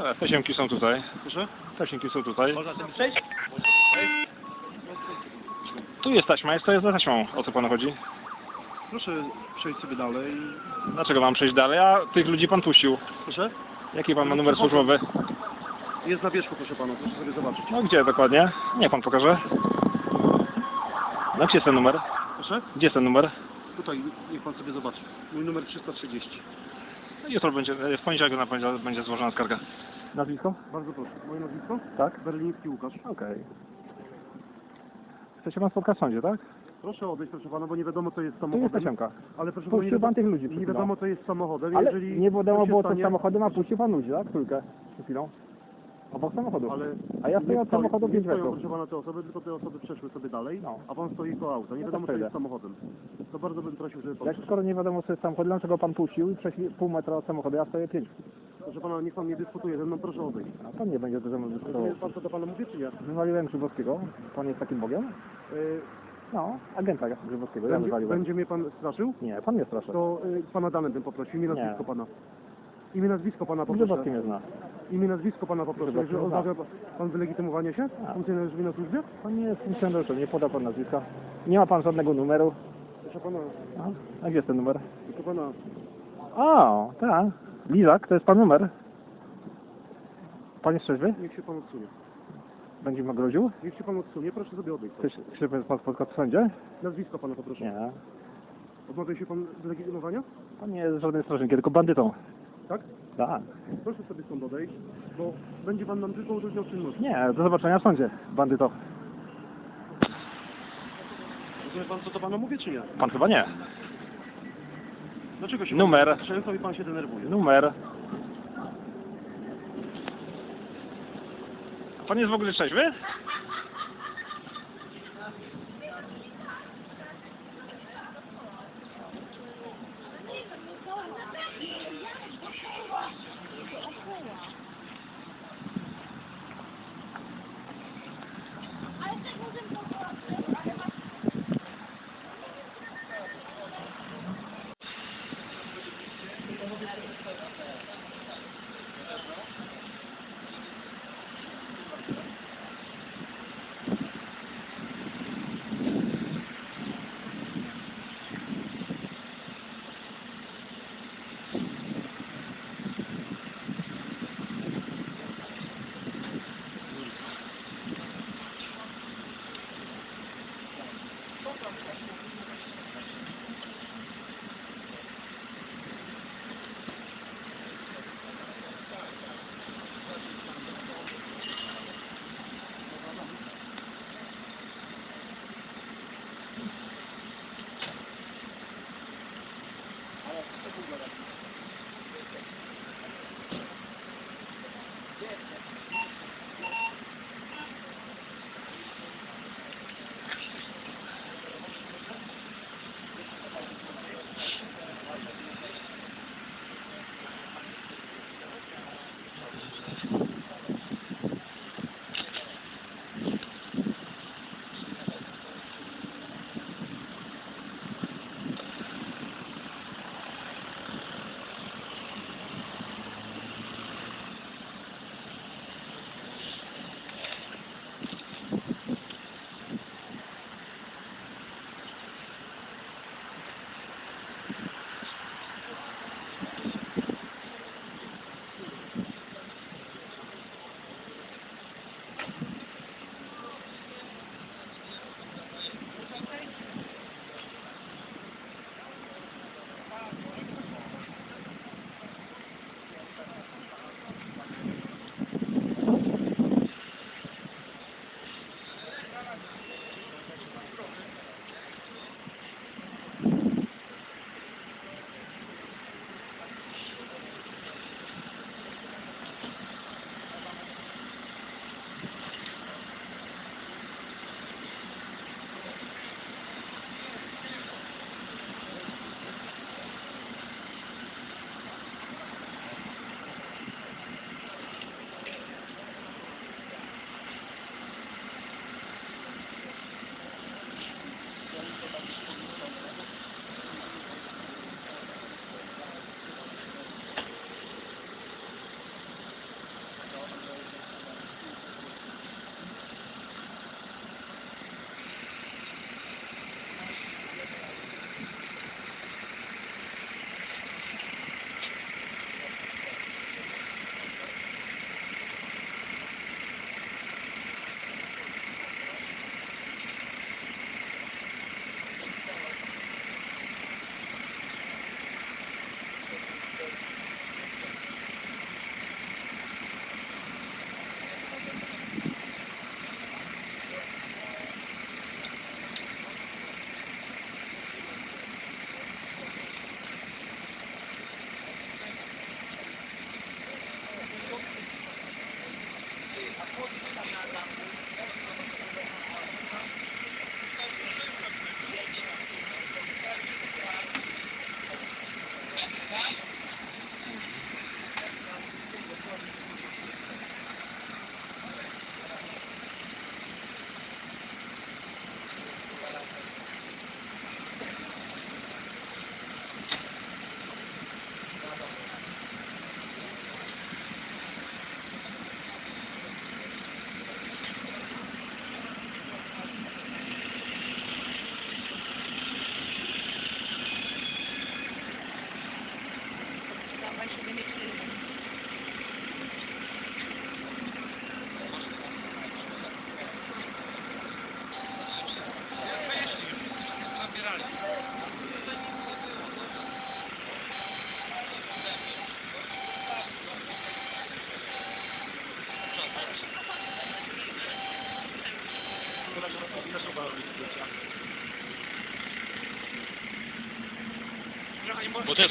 Dobra, tasiemki są tutaj. Proszę? Tasiemki są tutaj. Można tym przejść? Tu jest taśma, jest to jest za taśmą. O co panu chodzi? Proszę przejść sobie dalej. Dlaczego mam przejść dalej? A tych ludzi pan puścił. Proszę? Jaki pan ma numer służbowy? Jest na wierzchu, proszę pana, proszę sobie zobaczyć. No gdzie dokładnie? Nie pan pokaże. No gdzie jest ten numer? Proszę? Gdzie jest ten numer? Tutaj, niech pan sobie zobaczy. Mój numer 330. No, Jutro będzie, w poniedziałek na poniedziałek będzie złożona skarga. Nazwisko? Bardzo proszę. Moje nazwisko? Tak. Berliński Łukasz. Okej. Chce się pan spotkać w sądzie, tak? Proszę odejść, proszę pana, bo nie wiadomo, co jest Tu jest samochodem. tasiemka. Ale proszę pana, nie, Puścił pan wiadomo, tych ludzi przed nie chwilą. wiadomo, co jest samochodem. Ale Jeżeli nie wiadomo coś się było co z stanie- samochodem, a puścił pan ludzi, tak? Trójkę. Przed chwilą. Obok samochodu. Ale A ja stoję nie od samochodu nie 5 stoją, metrów. proszę pana, te osoby, tylko te osoby przeszły sobie dalej, No. a pan stoi koło auta. Nie No to wiadomo, co przejdę. jest samochodem. To bardzo bym prosił, żeby pan Jak przeszedł. skoro nie wiadomo co jest samochód, dlaczego pan puścił i przeszli pół metra od samochodu, ja stoję 5. Proszę pana, niech pan nie dyskutuje ze mną, proszę odejść. A pan nie będzie ze mną dyskutował. Rozumie pan, co do pana mówię, czy nie? Wywaliłem Grzybowskiego. Pan jest takim bogiem? Yy, No, agenta Grzybowskiego, ja będzie, wywaliłem. będzie mnie pan straszył? Nie, pan nie straszy. To y, pana dane bym poprosił, imię, nazwisko pana. Imię, nazwisko pana poproszę. Mnie zna. Imię, nazwisko pana poproszę. Zna. odmawia pan- wylegitymowanie się? A. Funkcjonariusz na służbie? Pan nie jest funkcjonariuszem, nie poda pan nazwiska. Nie ma pan żadnego numeru. Proszę pana, A, a gdzie jest ten numer? proszę pana, O, tak. Lizak, to jest pan numer. Pan jest trzeźwy? niech się pan odsunie. Będzie mi groził? Niech się pan odsunie, proszę sobie odejść. Chce pan spotkać w sądzie? Nazwisko pana poproszę. Nie. Odmawia się pan wylegitymowania? Pan nie jest żadnym strażnikiem, tylko bandytą. Tak? Tak. Proszę sobie stąd odejść, bo będzie pan nam tylko utrudniał czynność. Nie, do zobaczenia w sądzie, bandyto. Rozumie pan, co to panu mówię, czy nie? Pan chyba nie. Dlaczego się Numer. pan i pan się denerwuje? Numer. A Pan jest w ogóle trzeźwy?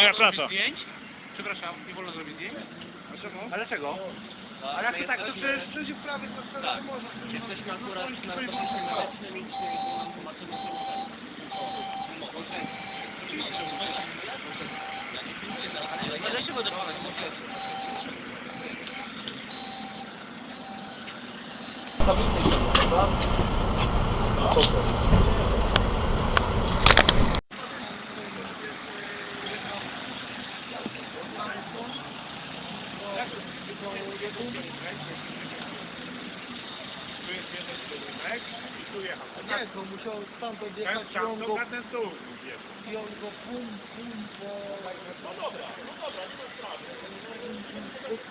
Moja praca. Zdjęć? Przepraszam, nie wolno zrobić zdjęć? Ale czego? Ale jak to tak, to przecież przecież w prawie to tak. można. Jesteśmy akurat na ratownictwie medycznym i dlaczego pana Nie, stamtąd jechać i on go, i on go pum, pum, po... No dobra, no dobra, nie ma sprawy.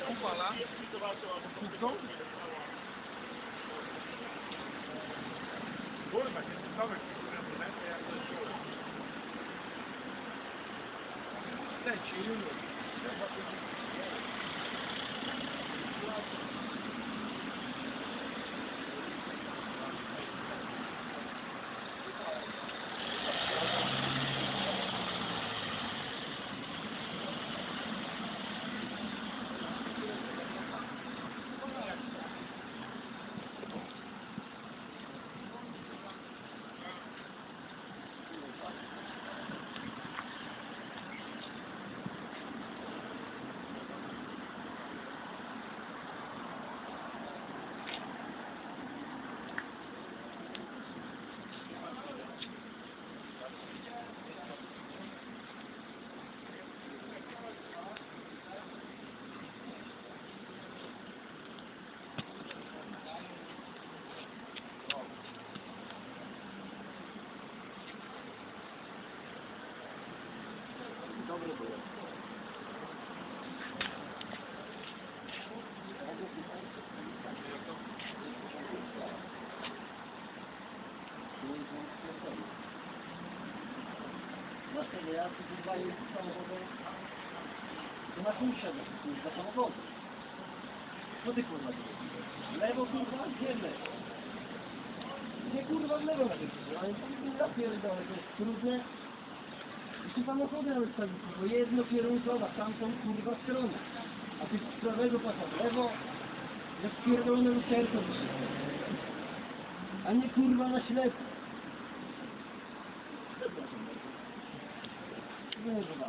Upala. Kupną? Leci, nie Dlatego ja tu kurwa jest samochodem, to na kim siedzę, kurwa samochodu. Co ty kurwa zrobisz? Lewo kurwa, gdzie lewo? Nie kurwa w lewo na tym ale to kurwa pierdolę, to jest trudne. I tu samochody nawet stawić, bo jednokierunkowa, tamtą kurwa stronę. A ty z prawego pasa w lewo, jak pierdolone lusterko wyszło. A nie kurwa na ślepo. Kurwa.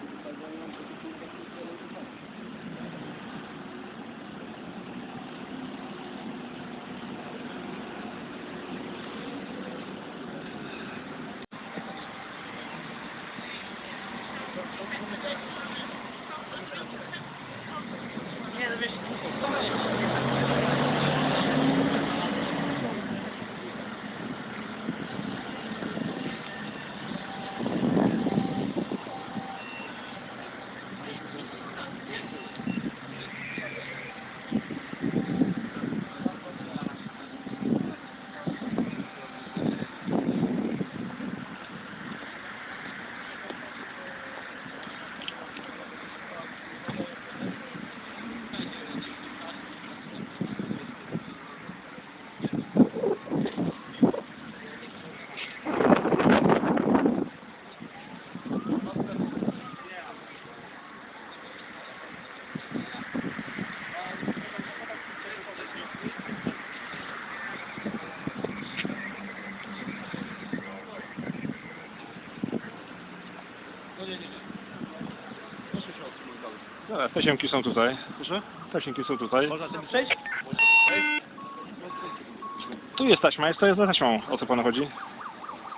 Dobra, Tasiemki są tutaj. Proszę? Tasiemki są tutaj. Można tym przejść? Tu jest taśma, jest to jest za taśmą. O co panu chodzi?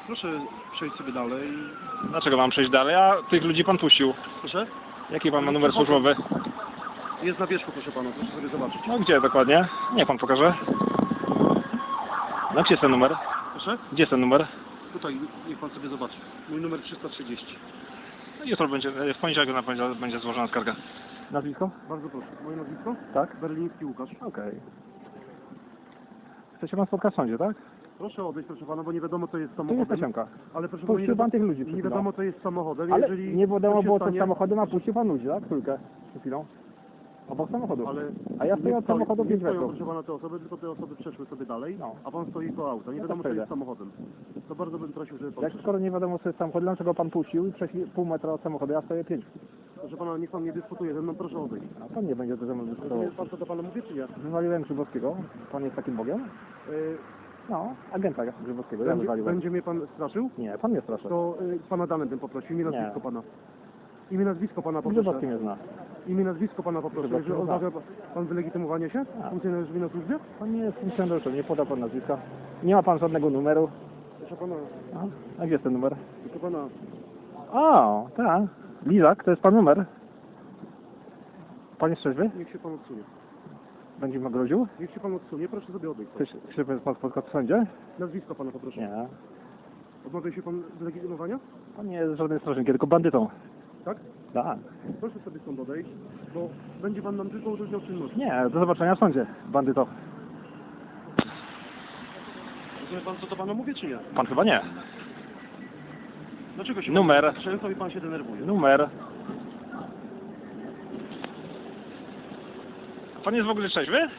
Proszę przejść sobie dalej. Dlaczego mam przejść dalej? A tych ludzi pan puścił. Proszę? Jaki pan ma numer służbowy? Jest na wierzchu, proszę pana, proszę sobie zobaczyć. No gdzie dokładnie? Nie pan pokaże. No gdzie jest ten numer? Proszę? Gdzie jest ten numer? Tutaj, niech pan sobie zobaczy. Mój numer 330. No jutro będzie, w poniedziałek na poniedziałek będzie złożona skarga. Nazwisko? Bardzo proszę. Moje nazwisko? Tak. Berliński Łukasz. Okej. Chce się pan spotkać w sądzie, tak? Proszę odejść, proszę pana, bo nie wiadomo, co jest Tu jest samochodem. tasiemka. Ale proszę pana, nie Puścił pan tych ludzi przed nie chwilą. wiadomo, co jest samochodem. Ale Jeżeli nie wiadomo coś się było co z stanie- samochodem, a puścił pan ludzi, tak? Trójkę. Przed chwilą. Obok samochodu. Ale A ja stoję od stoi- samochodu nie 5 stoją, metrów. proszę pana, te osoby, tylko te osoby przeszły sobie dalej, No. a pan stoi koło auta. Nie No to wiadomo, co przejdę. jest samochodem. To bardzo bym prosił, żeby pan Jak skoro nie wiadomo co jest samochód, dlaczego pan puścił i przeszli pół metra od samochodu, ja stoję 5. Proszę pana, niech pan nie dyskutuje ze mną, proszę odejść. A pan nie będzie to ze mną dyskutował. Pan, co do pana mówię, czy nie? Wywaliłem Grzybowskiego. Pan jest takim bogiem? Yy, No, agenta Grzybowskiego. Ja będzie, wywaliłem. będzie mnie pan straszył? Nie, pan mnie straszy. To y, pana dane bym poprosił, imię Nie. nazwisko pana. Imię nazwisko pana poproszę. Grzybowski mnie zna. Imię nazwisko pana poproszę. Jeżeli zna. odmawia pan wylegitymowanie się? A. Funkcjonariusz na służbie? Pan nie jest funkcjonariuszem, nie poda pan nazwiska. Nie ma pan żadnego numeru. Proszę pana, A, a gdzie jest ten numer? proszę pana, O, tak. Lizak, to jest pan numer. Pan jest trzeźwy? niech się pan odsunie. Będzie mi groził? Niech się pan odsunie, proszę sobie odejść. Chce się chce pan spotkać w sądzie? Nazwisko pana poproszę. Nie. Odmawia się pan wylegitymowania? Pan nie jest żadnym strażnikiem, tylko bandytą. Tak? Tak. Proszę sobie stąd odejść, bo będzie pan nam tylko utrudniał czynność. Nie, do zobaczenia w sądzie, bandyto. Rozumie pan, co do pana mówię, czy nie? Pan chyba nie. Dlaczego się Numer. pan często i pan się denerwuje? Numer. Pan jest w ogóle trzeźwy?